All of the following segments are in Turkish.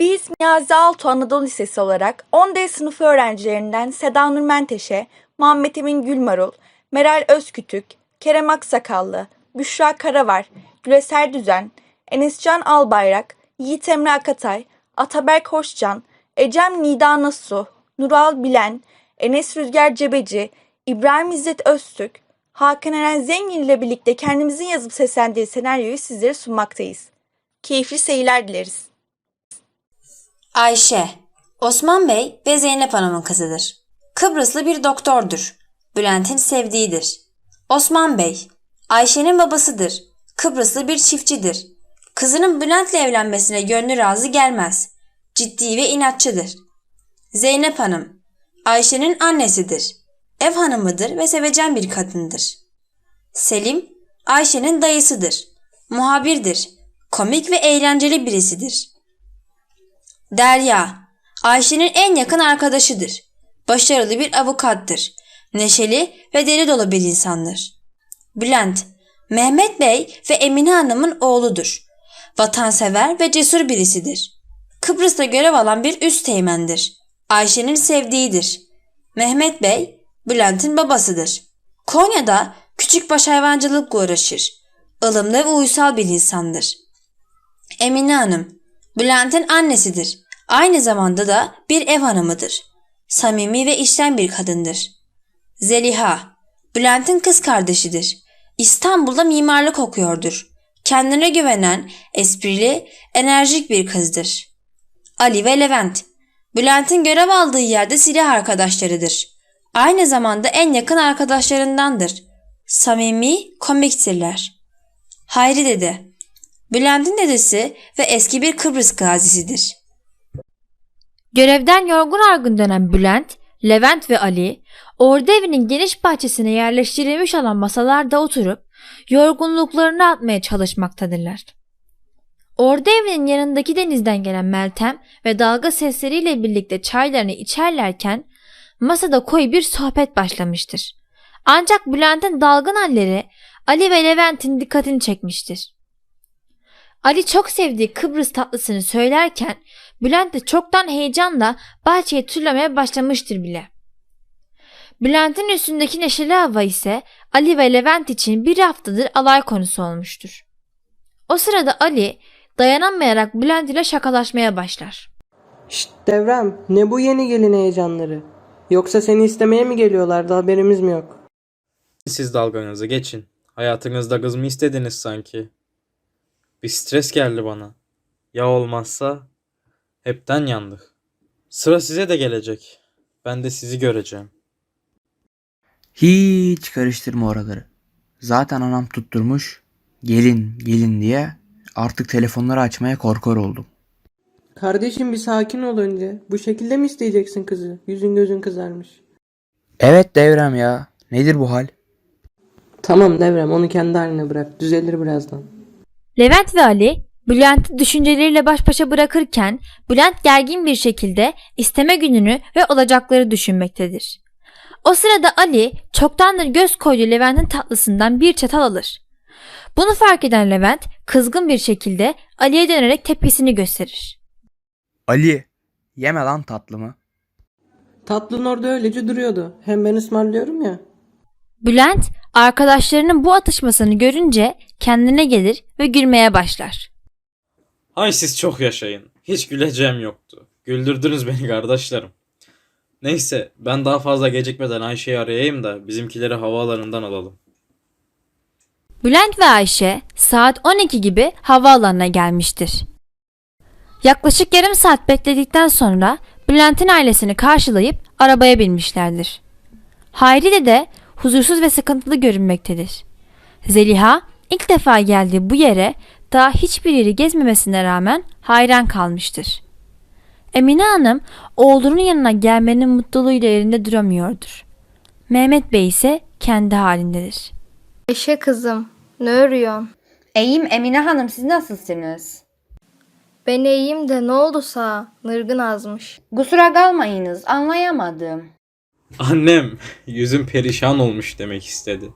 Biz Niyazi Altuğ Anadolu Lisesi olarak 10D sınıfı öğrencilerinden Seda Nur Menteşe, Muhammed Emin Gülmarul, Meral Özkütük, Kerem Aksakallı, Büşra Karavar, Güleser Düzen, Enescan Albayrak, Yiğit Emre Akatay, Ataberk Hoşcan, Ecem Nida Nasu, Nural Bilen, Enes Rüzgar Cebeci, İbrahim İzzet Öztürk, Hakan Eren Zengin ile birlikte kendimizin yazıp seslendiği senaryoyu sizlere sunmaktayız. Keyifli seyirler dileriz. Ayşe, Osman Bey ve Zeynep Hanım'ın kızıdır. Kıbrıslı bir doktordur. Bülent'in sevdiğidir. Osman Bey, Ayşe'nin babasıdır. Kıbrıslı bir çiftçidir. Kızının Bülent'le evlenmesine gönlü razı gelmez. Ciddi ve inatçıdır. Zeynep Hanım, Ayşe'nin annesidir. Ev hanımıdır ve sevecen bir kadındır. Selim, Ayşe'nin dayısıdır. Muhabirdir. Komik ve eğlenceli birisidir. Derya, Ayşe'nin en yakın arkadaşıdır. Başarılı bir avukattır. Neşeli ve deli dolu bir insandır. Bülent, Mehmet Bey ve Emine Hanım'ın oğludur. Vatansever ve cesur birisidir. Kıbrıs'ta görev alan bir üst teğmendir. Ayşe'nin sevdiğidir. Mehmet Bey, Bülent'in babasıdır. Konya'da küçük baş hayvancılıkla uğraşır. ılımlı ve uysal bir insandır. Emine Hanım, Bülent'in annesidir. Aynı zamanda da bir ev hanımıdır. Samimi ve işten bir kadındır. Zeliha, Bülent'in kız kardeşidir. İstanbul'da mimarlık okuyordur. Kendine güvenen, esprili, enerjik bir kızdır. Ali ve Levent, Bülent'in görev aldığı yerde silah arkadaşlarıdır. Aynı zamanda en yakın arkadaşlarındandır. Samimi, komiktirler. Hayri dede, Bülent'in dedesi ve eski bir Kıbrıs gazisidir. Görevden yorgun argın dönen Bülent, Levent ve Ali, ordu evinin geniş bahçesine yerleştirilmiş olan masalarda oturup yorgunluklarını atmaya çalışmaktadırlar. Ordu evinin yanındaki denizden gelen Meltem ve dalga sesleriyle birlikte çaylarını içerlerken masada koyu bir sohbet başlamıştır. Ancak Bülent'in dalgın halleri Ali ve Levent'in dikkatini çekmiştir. Ali çok sevdiği Kıbrıs tatlısını söylerken Bülent de çoktan heyecanla bahçeye turlamaya başlamıştır bile. Bülent'in üstündeki neşeli hava ise Ali ve Levent için bir haftadır alay konusu olmuştur. O sırada Ali dayanamayarak Bülent ile şakalaşmaya başlar. Şşt devrem ne bu yeni gelin heyecanları? Yoksa seni istemeye mi geliyorlardı haberimiz mi yok? Siz dalganızı geçin. Hayatınızda kız mı istediniz sanki? Bir stres geldi bana. Ya olmazsa? Hepten yandık. Sıra size de gelecek. Ben de sizi göreceğim. Hiç karıştırma oraları. Zaten anam tutturmuş gelin gelin diye artık telefonları açmaya korkar oldum. Kardeşim bir sakin ol önce. Bu şekilde mi isteyeceksin kızı? Yüzün gözün kızarmış. Evet devrem ya. Nedir bu hal? Tamam devrem onu kendi haline bırak. Düzelir birazdan. Levent ve Ali Bülent'i düşünceleriyle baş başa bırakırken Bülent gergin bir şekilde isteme gününü ve olacakları düşünmektedir. O sırada Ali çoktandır göz koyduğu Levent'in tatlısından bir çatal alır. Bunu fark eden Levent kızgın bir şekilde Ali'ye dönerek tepkisini gösterir. Ali yeme lan tatlımı. Tatlın orada öylece duruyordu. Hem ben ısmarlıyorum ya. Bülent arkadaşlarının bu atışmasını görünce kendine gelir ve gülmeye başlar. Ay siz çok yaşayın. Hiç güleceğim yoktu. Güldürdünüz beni kardeşlerim. Neyse ben daha fazla gecikmeden Ayşe'yi arayayım da bizimkileri havaalanından alalım. Bülent ve Ayşe saat 12 gibi havaalanına gelmiştir. Yaklaşık yarım saat bekledikten sonra Bülent'in ailesini karşılayıp arabaya binmişlerdir. Hayri de huzursuz ve sıkıntılı görünmektedir. Zeliha ilk defa geldiği bu yere daha hiçbir yeri gezmemesine rağmen hayran kalmıştır. Emine Hanım oğlunun yanına gelmenin mutluluğuyla yerinde duramıyordur. Mehmet Bey ise kendi halindedir. Ayşe kızım, ne örüyorsun? İyiyim Emine Hanım siz nasılsınız? Ben iyiyim de ne oldu sağa? Nırgın azmış. Kusura kalmayınız anlayamadım. Annem yüzüm perişan olmuş demek istedi.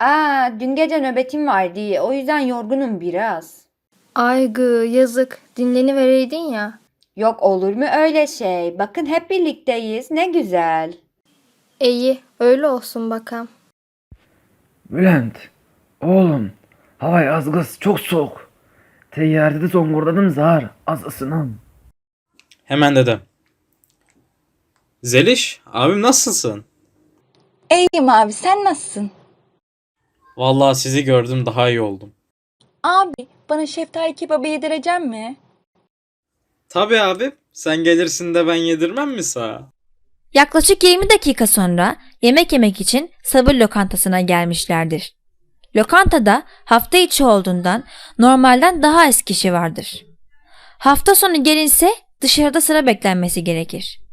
Aa dün gece nöbetim vardı o yüzden yorgunum biraz. Ay gı yazık. Dinlenivereydin ya. Yok olur mu öyle şey? Bakın hep birlikteyiz. Ne güzel. İyi, öyle olsun bakalım. Bülent, oğlum, hava az kız çok soğuk. Teyyarede zongurdadım zar, az ısınam. Hemen dedem. Zeliş, abim nasılsın? İyiyim abi sen nasılsın? Vallahi sizi gördüm daha iyi oldum. Abi bana şeftali kebabı yedirecek mi? Tabii abi. Sen gelirsin de ben yedirmem mi sana? Yaklaşık 20 dakika sonra yemek yemek için sabır lokantasına gelmişlerdir. Lokantada hafta içi olduğundan normalden az az kişi vardır. Hafta sonu gelinse dışarıda sıra beklenmesi gerekir.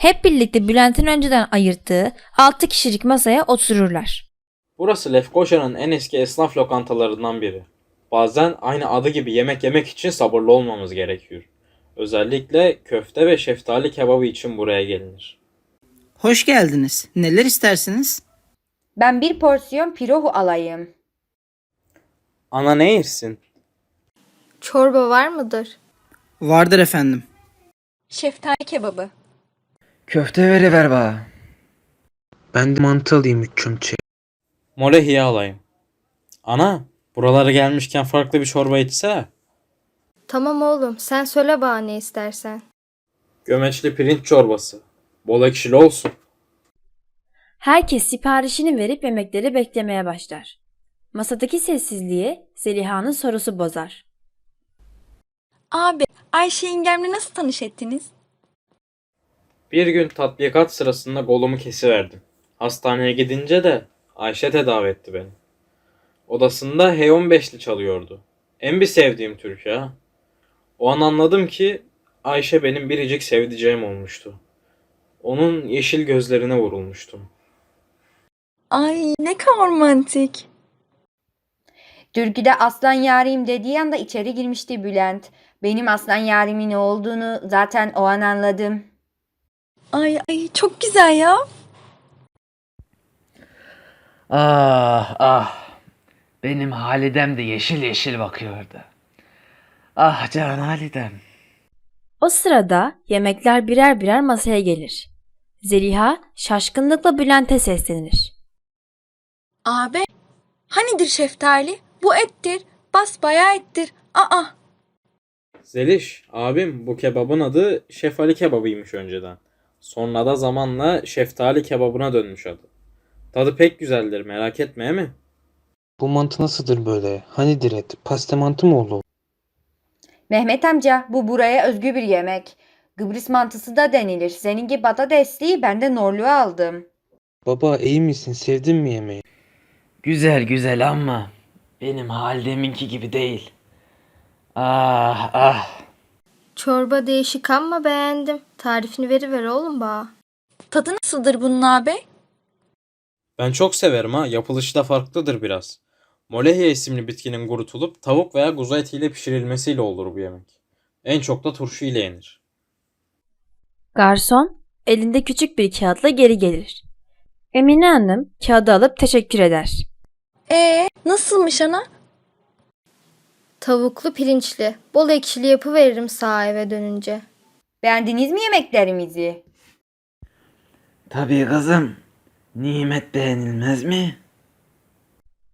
Hep birlikte Bülent'in önceden ayırttığı 6 kişilik masaya otururlar. Burası Lefkoşa'nın en eski esnaf lokantalarından biri. Bazen aynı adı gibi yemek yemek için sabırlı olmamız gerekiyor. Özellikle köfte ve şeftali kebabı için buraya gelinir. Hoş geldiniz. Neler istersiniz? Ben bir porsiyon pirohu alayım. Ana ne yersin? Çorba var mıdır? Vardır efendim. Şeftali kebabı. Köfte veriver bana. Ben de mantı alayım üç çömçe. Molehiye alayım. Ana, buralara gelmişken farklı bir çorba içse. Tamam oğlum, sen söyle bana ne istersen. Gömeçli pirinç çorbası. Bol ekşili olsun. Herkes siparişini verip yemekleri beklemeye başlar. Masadaki sessizliği Zeliha'nın sorusu bozar. Abi Ayşe yengemle nasıl tanış ettiniz? Bir gün tatbikat sırasında kolumu kesiverdim. Hastaneye gidince de Ayşe tedavi etti beni. Odasında H15'li çalıyordu. En bir sevdiğim Türk ya. O an anladım ki Ayşe benim biricik sevdiceğim olmuştu. Onun yeşil gözlerine vurulmuştum. Ay ne kadar romantik. Türküde aslan yarim dediği anda içeri girmişti Bülent. Benim aslan yarimin ne olduğunu zaten o an anladım. Ay ay çok güzel ya. Ah ah, benim Halidem de yeşil yeşil bakıyordu. Ah can Halidem. O sırada yemekler birer birer masaya gelir. Zeliha şaşkınlıkla Bülent'e seslenir. Abi hanidir şeftali? Bu ettir. Basbayağı ettir. Aa Zeliş, abim bu kebabın adı şefali kebabıymış önceden. Sonra da zamanla şeftali kebabına dönmüş adı. Tadı pek güzeldir merak etme mi? Bu mantı nasıldır böyle? Hani diret? Paste mantı mı oldu? Mehmet amca bu buraya özgü bir yemek. Kıbrıs mantısı da denilir. Seninki patatesli ben de norlu aldım. Baba iyi misin? Sevdin mi yemeği? Güzel güzel ama benim Halidem'inki gibi değil. Ah ah. Çorba değişik ama beğendim. Tarifini veriver oğlum bana. tadı nasıldır bunun abi? Ben çok severim ha. Yapılışı da farklıdır biraz. Molehiye isimli bitkinin kurutulup tavuk veya kuzu etiyle pişirilmesiyle olur bu yemek. En çok da turşu ile yenir. Garson elinde küçük bir kağıtla geri gelir. Emine Hanım kağıdı alıp teşekkür eder. Ee nasılmış ana? Tavuklu pirinçli. Bol ekşili yapı veririm sağ eve dönünce. Beğendiniz mi yemeklerimizi? Tabii kızım. Nimet beğenilmez mi?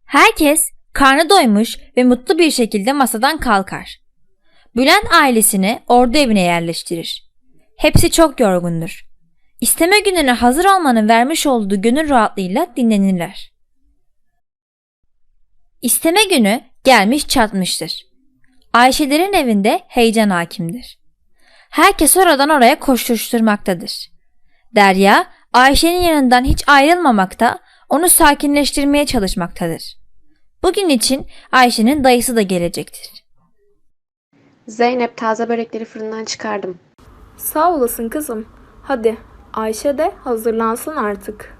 Herkes karnı doymuş ve mutlu bir şekilde masadan kalkar. Bülent ailesini ordu evine yerleştirir. Hepsi çok yorgundur. İsteme gününe hazır olmanın vermiş olduğu gönül rahatlığıyla dinlenirler. İsteme günü gelmiş çatmıştır. Ayşelerin evinde heyecan hakimdir. Herkes oradan oraya koşuşturmaktadır. Derya, Ayşe'nin yanından hiç ayrılmamakta, onu sakinleştirmeye çalışmaktadır. Bugün için Ayşe'nin dayısı da gelecektir. Zeynep taze börekleri fırından çıkardım. Sağ olasın kızım. Hadi Ayşe de hazırlansın artık.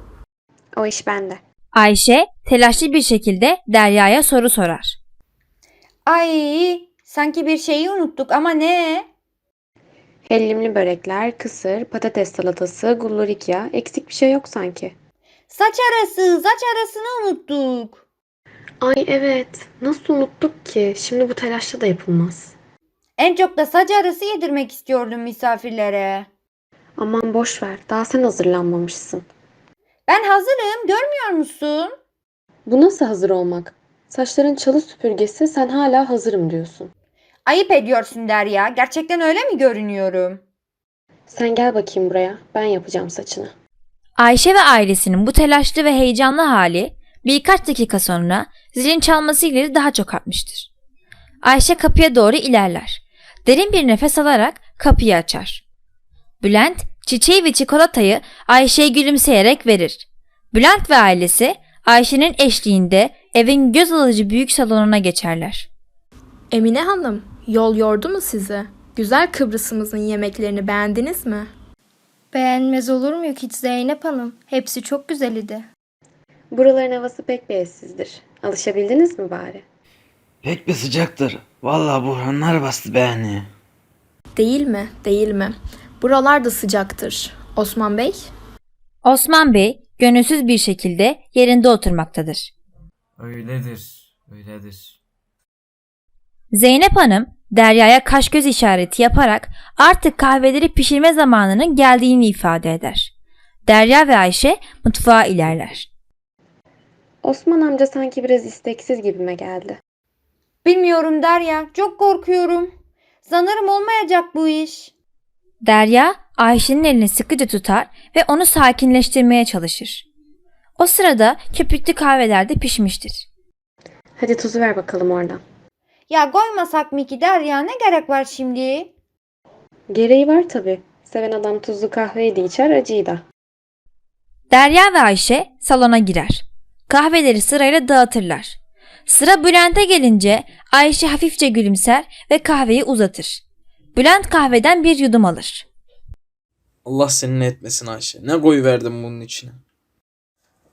O iş bende. Ayşe telaşlı bir şekilde Derya'ya soru sorar. Ay sanki bir şeyi unuttuk ama ne? Hellimli börekler, kısır, patates salatası, gullurikya. Eksik bir şey yok sanki. Saç arası, saç arasını unuttuk. Ay evet. Nasıl unuttuk ki? Şimdi bu telaşla da yapılmaz. En çok da saç arası yedirmek istiyordum misafirlere. Aman boş ver. Daha sen hazırlanmamışsın. Ben hazırım, görmüyor musun? Bu nasıl hazır olmak? Saçların çalı süpürgesi sen hala hazırım diyorsun. Ayıp ediyorsun Derya. Gerçekten öyle mi görünüyorum? Sen gel bakayım buraya. Ben yapacağım saçını. Ayşe ve ailesinin bu telaşlı ve heyecanlı hali birkaç dakika sonra zilin çalması ileri daha çok artmıştır. Ayşe kapıya doğru ilerler. Derin bir nefes alarak kapıyı açar. Bülent çiçeği ve çikolatayı Ayşe'ye gülümseyerek verir. Bülent ve ailesi Ayşe'nin eşliğinde evin göz alıcı büyük salonuna geçerler. Emine Hanım, yol yordu mu sizi? Güzel Kıbrıs'ımızın yemeklerini beğendiniz mi? Beğenmez olur mu hiç Zeynep Hanım? Hepsi çok güzel idi. Buraların havası pek bir eşsizdir. Alışabildiniz mi bari? Pek bir sıcaktır. Vallahi buhranlar bastı beni. Değil mi? Değil mi? Buralar da sıcaktır. Osman Bey? Osman Bey gönülsüz bir şekilde yerinde oturmaktadır. Öyledir, öyledir. Zeynep Hanım Derya'ya kaş göz işareti yaparak artık kahveleri pişirme zamanının geldiğini ifade eder. Derya ve Ayşe mutfağa ilerler. Osman amca sanki biraz isteksiz gibime geldi. Bilmiyorum Derya. Çok korkuyorum. Sanırım olmayacak bu iş. Derya Ayşe'nin elini sıkıca tutar ve onu sakinleştirmeye çalışır. O sırada köpüklü kahveler de pişmiştir. Hadi tuzu ver bakalım oradan. Ya koymasak mı ki Derya? Ne gerek var şimdi? Gereği var tabii. Seven adam tuzlu kahveyi de içer acıyı da. Derya ve Ayşe salona girer. Kahveleri sırayla dağıtırlar. Sıra Bülent'e gelince Ayşe hafifçe gülümser ve kahveyi uzatır. Bülent kahveden bir yudum alır. Allah senin etmesin Ayşe. Ne koyu verdim bunun içine.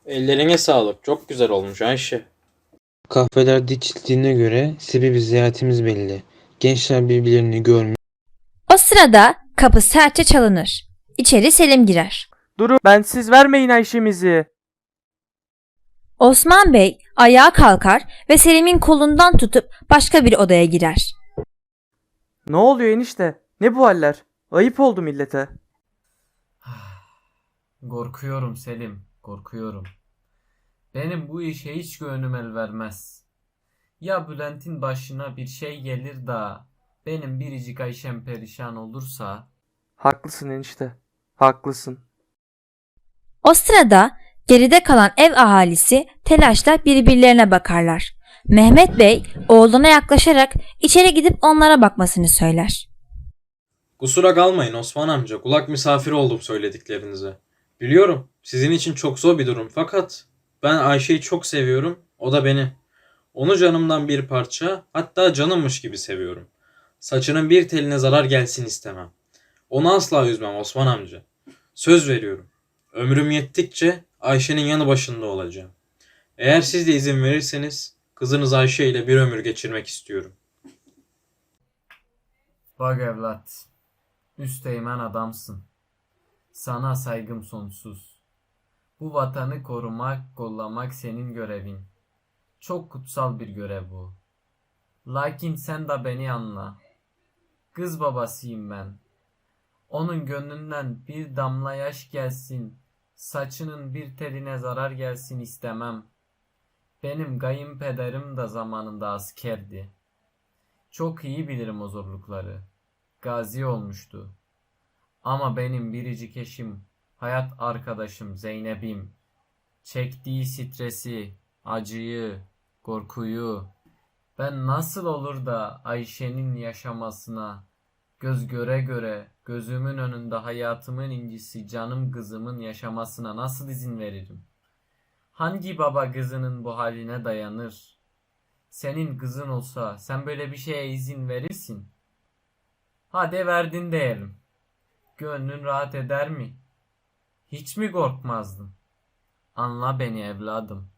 Ellerine sağlık. Çok güzel olmuş Ayşe. Kahveler içildiğine göre sebebi ziyaretimiz belli. Gençler birbirlerini görmüş. O sırada kapı sertçe çalınır. İçeri Selim girer. Durun ben siz vermeyin Ayşe'mizi. Osman Bey ayağa kalkar ve Selim'in kolundan tutup başka bir odaya girer. Ne oluyor enişte? Ne bu haller? Ayıp oldu millete. Korkuyorum Selim, korkuyorum. Benim bu işe hiç gönlüm el vermez. Ya Bülent'in başına bir şey gelir da benim biricik Ayşem perişan olursa Haklısın enişte. Haklısın. O sırada geride kalan ev ahalisi telaşla birbirlerine bakarlar. Mehmet Bey oğluna yaklaşarak içeri gidip onlara bakmasını söyler. Kusura kalmayın Osman amca. Kulak misafiri oldum söylediklerinize. Biliyorum sizin için çok zor bir durum fakat ben Ayşe'yi çok seviyorum. O da beni. Onu canımdan bir parça hatta canımmış gibi seviyorum. Saçının bir teline zarar gelsin istemem. Onu asla üzmem Osman amca. Söz veriyorum. Ömrüm yettikçe Ayşe'nin yanı başında olacağım. Eğer siz de izin verirseniz kızınız Ayşe ile bir ömür geçirmek istiyorum. Bak evlat, üsteğmen adamsın. Sana saygım sonsuz. Bu vatanı korumak, kollamak senin görevin. Çok kutsal bir görev bu. Lakin sen de beni anla. Kız babasıyım ben. Onun gönlünden bir damla yaş gelsin, saçının bir teline zarar gelsin istemem. Benim kayınpederim de zamanında askerdi. Çok iyi bilirim o zorlukları. Gazi olmuştu. Ama benim biricik eşim, hayat arkadaşım Zeynep'im. Çektiği stresi, acıyı, korkuyu ben nasıl olur da Ayşe'nin yaşamasına göz göre göre gözümün önünde hayatımın incisi canım kızımın yaşamasına nasıl izin veririm? Hangi baba kızının bu haline dayanır? Senin kızın olsa sen böyle bir şeye izin verirsin. Hadi verdin diyelim. Gönlün rahat eder mi? Hiç mi korkmazdın? Anla beni evladım.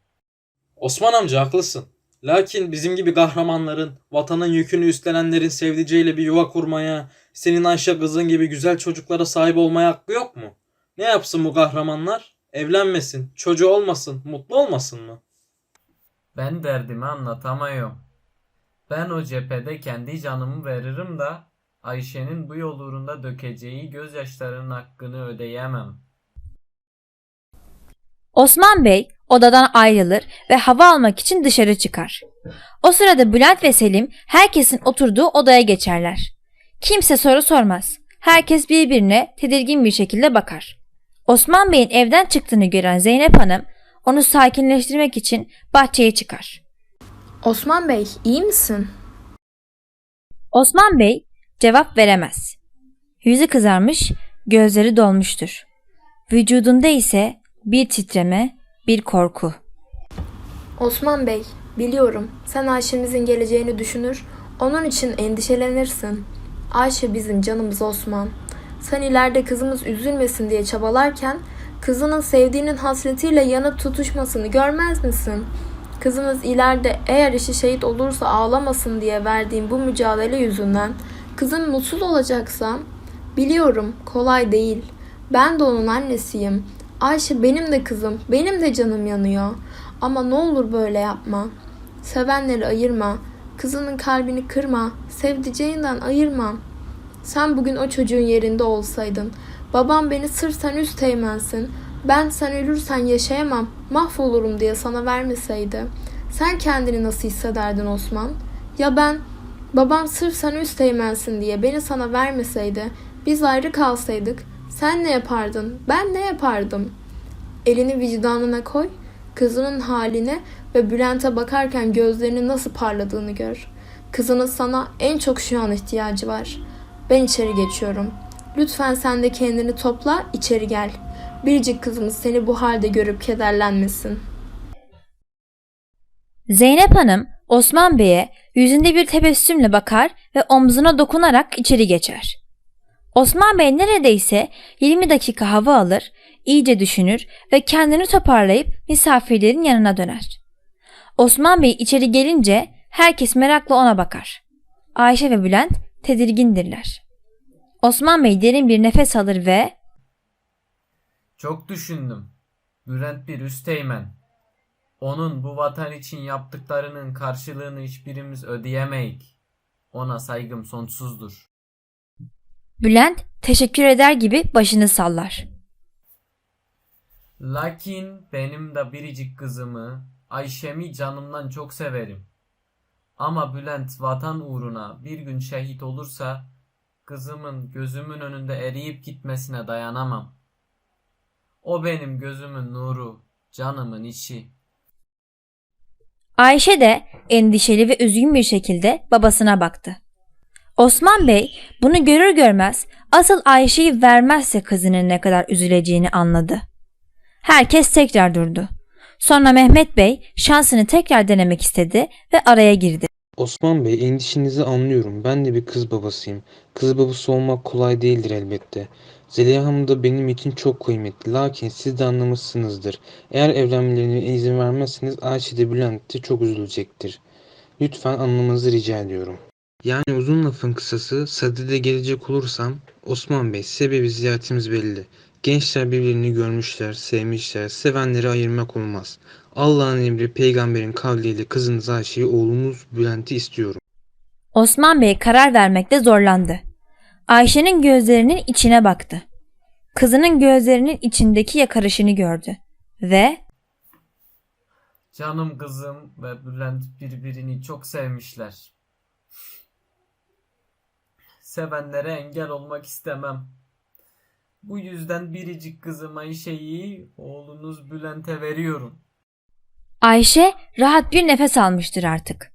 Osman amca haklısın. Lakin bizim gibi kahramanların, vatanın yükünü üstlenenlerin sevdiceğiyle bir yuva kurmaya, senin Ayşe kızın gibi güzel çocuklara sahip olmaya hakkı yok mu? Ne yapsın bu kahramanlar? Evlenmesin, çocuğu olmasın, mutlu olmasın mı? Ben derdimi anlatamıyorum. Ben o cephede kendi canımı veririm da Ayşe'nin bu yol uğrunda dökeceği gözyaşlarının hakkını ödeyemem. Osman Bey odadan ayrılır ve hava almak için dışarı çıkar. O sırada Bülent ve Selim herkesin oturduğu odaya geçerler. Kimse soru sormaz. Herkes birbirine tedirgin bir şekilde bakar. Osman Bey'in evden çıktığını gören Zeynep Hanım onu sakinleştirmek için bahçeye çıkar. Osman Bey, iyi misin? Osman Bey cevap veremez. Yüzü kızarmış, gözleri dolmuştur. Vücudunda ise bir titreme, bir korku. Osman Bey, biliyorum sen Ayşe'mizin geleceğini düşünür, onun için endişelenirsin. Ayşe bizim canımız Osman. Sen ileride kızımız üzülmesin diye çabalarken kızının sevdiğinin hasretiyle yanıp tutuşmasını görmez misin? Kızımız ileride eğer işi şehit olursa ağlamasın diye verdiğim bu mücadele yüzünden kızım mutsuz olacaksa biliyorum kolay değil. Ben de onun annesiyim. Ayşe benim de kızım, benim de canım yanıyor. Ama ne olur böyle yapma. Sevenleri ayırma. Kızının kalbini kırma. Sevdiceğinden ayırma. Sen bugün o çocuğun yerinde olsaydın. Babam beni sırf sen üst teğmensin. Ben sen ölürsen yaşayamam, mahvolurum diye sana vermeseydi. Sen kendini nasıl hissederdin Osman? Ya ben, babam sırf sen üst teğmensin diye beni sana vermeseydi, biz ayrı kalsaydık, sen ne yapardın, ben ne yapardım? Elini vicdanına koy, kızının haline ve Bülent'e bakarken gözlerinin nasıl parladığını gör. Kızının sana en çok şu an ihtiyacı var. Ben içeri geçiyorum. Lütfen sen de kendini topla, içeri gel. Biricik kızımız seni bu halde görüp kederlenmesin. Zeynep Hanım Osman Bey'e yüzünde bir tebessümle bakar ve omzuna dokunarak içeri geçer. Osman Bey neredeyse 20 dakika hava alır, iyice düşünür ve kendini toparlayıp misafirlerin yanına döner. Osman Bey içeri gelince herkes merakla ona bakar. Ayşe ve Bülent tedirgindirler. Osman Bey derin bir nefes alır ve Çok düşündüm. Bülent bir üsteğmen. Onun bu vatan için yaptıklarının karşılığını hiçbirimiz ödeyemeyik. Ona saygım sonsuzdur. Bülent teşekkür eder gibi başını sallar. Lakin benim de biricik kızımı, Ayşem'i canımdan çok severim. Ama Bülent vatan uğruna bir gün şehit olursa kızımın gözümün önünde eriyip gitmesine dayanamam. O benim gözümün nuru, canımın içi. Ayşe de endişeli ve üzgün bir şekilde babasına baktı. Osman Bey bunu görür görmez asıl Ayşe'yi vermezse kızının ne kadar üzüleceğini anladı. Herkes tekrar durdu. Sonra Mehmet Bey şansını tekrar denemek istedi ve araya girdi. Osman Bey endişenizi anlıyorum. Ben de bir kız babasıyım. Kız babası olmak kolay değildir elbette. Zeliha Hanım da benim için çok kıymetli. Lakin siz de anlamışsınızdır. Eğer evlenmelerine izin vermezseniz Ayşe de Bülent de çok üzülecektir. Lütfen anlamanızı rica ediyorum. Yani uzun lafın kısası sadede gelecek olursam Osman Bey sebebi ziyaretimiz belli. Gençler birbirini görmüşler, sevmişler, sevenleri ayırmak olmaz. Allah'ın emri peygamberin kavliyle kızınız Ayşe'yi oğlumuz Bülent'i istiyorum. Osman Bey karar vermekte zorlandı. Ayşe'nin gözlerinin içine baktı. Kızının gözlerinin içindeki yakarışını gördü ve Canım kızım ve Bülent birbirini çok sevmişler. Sevenlere engel olmak istemem. Bu yüzden biricik kızım Ayşe'yi oğlunuz Bülent'e veriyorum. Ayşe rahat bir nefes almıştır artık.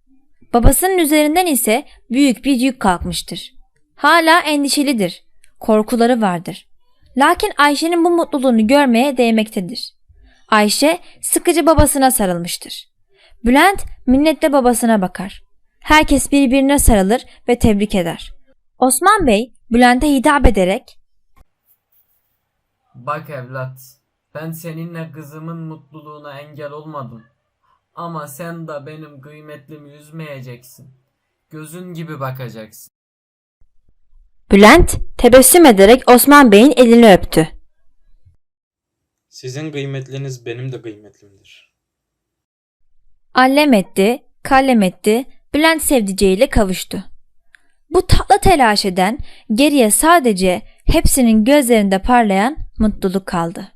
Babasının üzerinden ise büyük bir yük kalkmıştır. Hala endişelidir. Korkuları vardır. Lakin Ayşe'nin bu mutluluğunu görmeye değmektedir. Ayşe sıkıcı babasına sarılmıştır. Bülent minnetle babasına bakar. Herkes birbirine sarılır ve tebrik eder. Osman Bey Bülent'e hitap ederek Bak evlat, ben seninle kızımın mutluluğuna engel olmadım. Ama sen de benim kıymetlimi üzmeyeceksin. Gözün gibi bakacaksın. Bülent tebessüm ederek Osman Bey'in elini öptü. Sizin kıymetliniz benim de kıymetlimdir. Allem etti, kallem etti Bülent sevdiceğiyle kavuştu. Bu tatlı telaş eden geriye sadece hepsinin gözlerinde parlayan mutluluk kaldı.